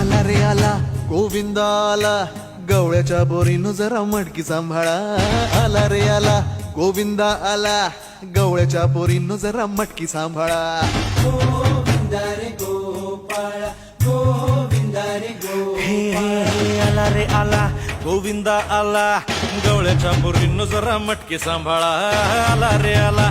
आला रे आला गोविंदा आला गवळ्याच्या बोरीनं जरा मटकी सांभाळा आला रे आला गोविंदा आला गवळ्याच्या बोरीनं जरा मटकी सांभाळा हे हे हे आला रे आला गोविंदा आला गवळ्याच्या बोरीनं जरा मटके सांभाळा आला रे आला